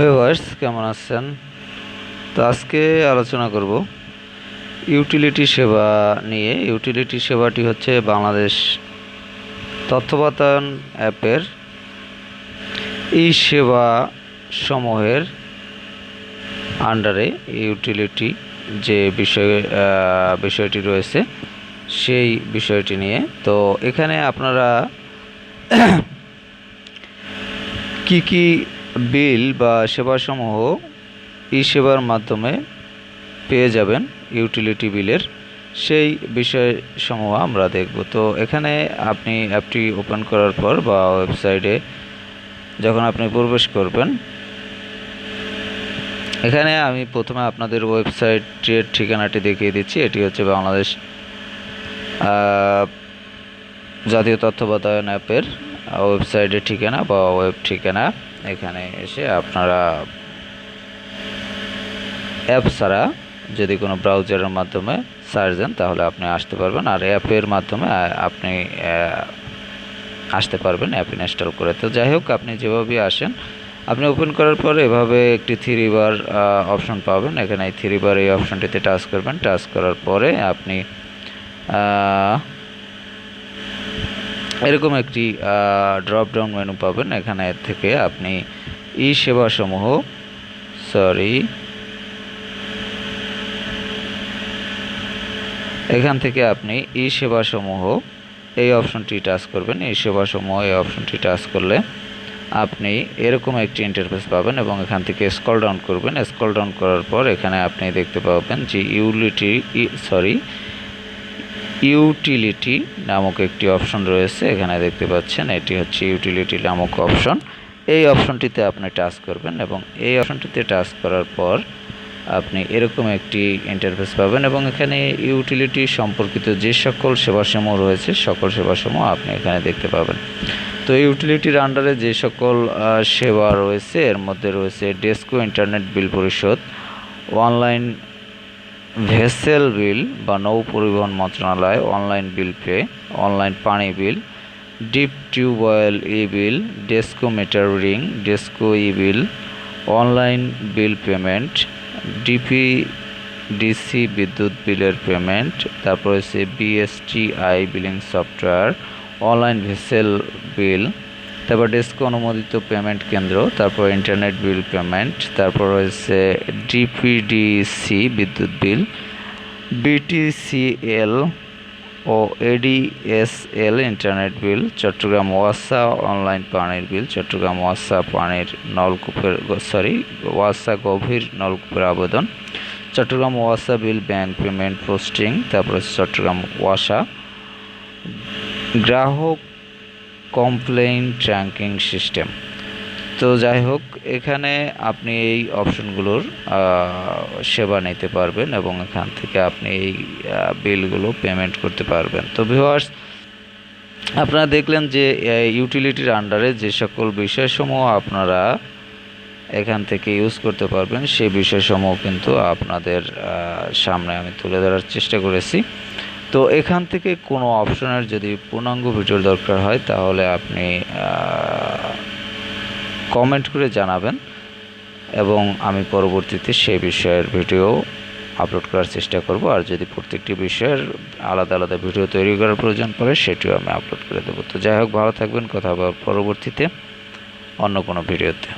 Viewers কেমন আছেন? তো আজকে আলোচনা করব ইউটিলিটি সেবা নিয়ে। ইউটিলিটি সেবাটি হচ্ছে বাংলাদেশ তথ্য বাতায়ন অ্যাপের এই সেবা সমূহের আন্ডারে ইউটিলিটি যে বিষয় বিষয়টি রয়েছে, সেই বিষয়টি নিয়ে। তো এখানে আপনারা কি কি বিল বা সেবাসমূহ ই সেবার মাধ্যমে পেয়ে যাবেন ইউটিলিটি বিলের। সেই বিষয়সমূহ আমরা দেখব। তো এখানে আপনি অ্যাপটি ওপেন করার পর বা ওয়েবসাইটে যখন আপনি প্রবেশ করবেন, এখানে আমি প্রথমে আপনাদের ওয়েবসাইটের ঠিকানাটি দেখিয়ে দিচ্ছি। এটি হচ্ছে বাংলাদেশ জাতীয় তথ্য বাতায়ন অ্যাপের ওয়েবসাইটের ঠিকানা বা ওয়েব ঠিকানা এখানে এসে আপনারা অ্যাপ ছাড়া যদি কোনো ব্রাউজারের মাধ্যমে সার্চ দেন, তাহলে আপনি আসতে পারবেন। আর অ্যাপের মাধ্যমে আপনি আসতে পারবেন অ্যাপ ইনস্টল করে। তো যাই হোক, আপনি যেভাবেই আসেন, আপনি ওপেন করার পর এভাবে একটি থ্রি বার অপশন পাবেন। এখানে এই থ্রি বার এই অপশনটিতে টাচ করবেন। টাচ করার পরে আপনি এরকম একটি ড্রপ ডাউন মেনু পাবেন। এখানে থেকে আপনি ই সেবাসমূহ সরি এখান থেকে আপনি ই সেবাসমূহ এই অপশনটি টাচ করবেন। এই সেবাসমূহ এই অপশনটি টাচ করলে আপনি এরকম একটি ইন্টারফেস পাবেন এবং এখান থেকে স্ক্রল ডাউন করবেন। স্ক্রল ডাউন করার পর এখানে আপনি দেখতে পাবেন যে ইউলিটি সরি ইউটিলিটি নামক একটি অপশন রয়েছে, এখানে দেখতে পাচ্ছেন এটি হচ্ছে ইউটিলিটি নামক অপশন। এই অপশনটিতে আপনি টাচ করবেন এবং এই অপশনটিতে টাচ করার পর আপনি এরকম একটি ইন্টারফেস পাবেন এবং এখানে ইউটিলিটি সম্পর্কিত যে সকল সেবাসমূহ রয়েছে, সকল সেবাসমূহ আপনি এখানে দেখতে পাবেন। তো ইউটিলিটির আন্ডারে যে সকল সেবা রয়েছে, এর মধ্যে রয়েছে ডেস্কো ইন্টারনেট বিল পরিশোধ অনলাইন ভেসেল বিল বা নৌ পরিবহন মন্ত্রণালয়, অনলাইন বিল পে, অনলাইন পানি bill, deep tubewell e bill, DESCO meter ring, DESCO e bill, online bill payment DP DC বিদ্যুৎ বিলের পেমেন্ট, তারপর হচ্ছে BSTI billing software, online vessel bill তারপর ডেস্ক অনুমোদিত পেমেন্ট কেন্দ্র, তারপর ইন্টারনেট বিল পেমেন্ট তারপর রয়েছে ডিপিডিসি বিদ্যুৎ বিল বিটিসিএল ও এডিএসএল ইন্টারনেট বিল চট্টগ্রাম ওয়াসা অনলাইন পানির বিল চট্টগ্রাম ওয়াসা পানির নলকূপের সরি ওয়াসা গভীর নলকূপের আবেদন, চট্টগ্রাম ওয়াসা বিল ব্যাংক পেমেন্ট পোস্টিং তারপর চট্টগ্রাম ওয়াসা, গ্রাহক কমপ্লেইন ট্র্যাকিং সিস্টেম। তো যাই হোক, এখানে আপনি এই অপশনগুলোর সেবা নিতে পারবেন এবং এখান থেকে আপনি এই বিলগুলো পেমেন্ট করতে পারবেন। তো ভিওয়ার্স আপনারা দেখলেন যে ইউটিলিটির আন্ডারে যে সকল বিষয়সমূহ আপনারা এখান থেকে ইউজ করতে পারবেন সেই বিষয়সমূহ কিন্তু আপনাদের সামনে আমি তুলে ধরার চেষ্টা করেছি। তো এখান থেকে কোনো অপশনের যদি পূর্ণাঙ্গ ভিডিওর দরকার হয়, তাহলে আপনি কমেন্ট করে জানাবেন এবং আমি পরবর্তীতে সেই বিষয়ের ভিডিও আপলোড করার চেষ্টা করব। আর যদি প্রত্যেকটি বিষয়ের আলাদা আলাদা ভিডিও তৈরি করার প্রয়োজন পড়ে, সেটিও আমি আপলোড করে দেবো। তো যাই হোক, ভালো থাকবেন। কথা পরবর্তীতে অন্য কোনো ভিডিওতে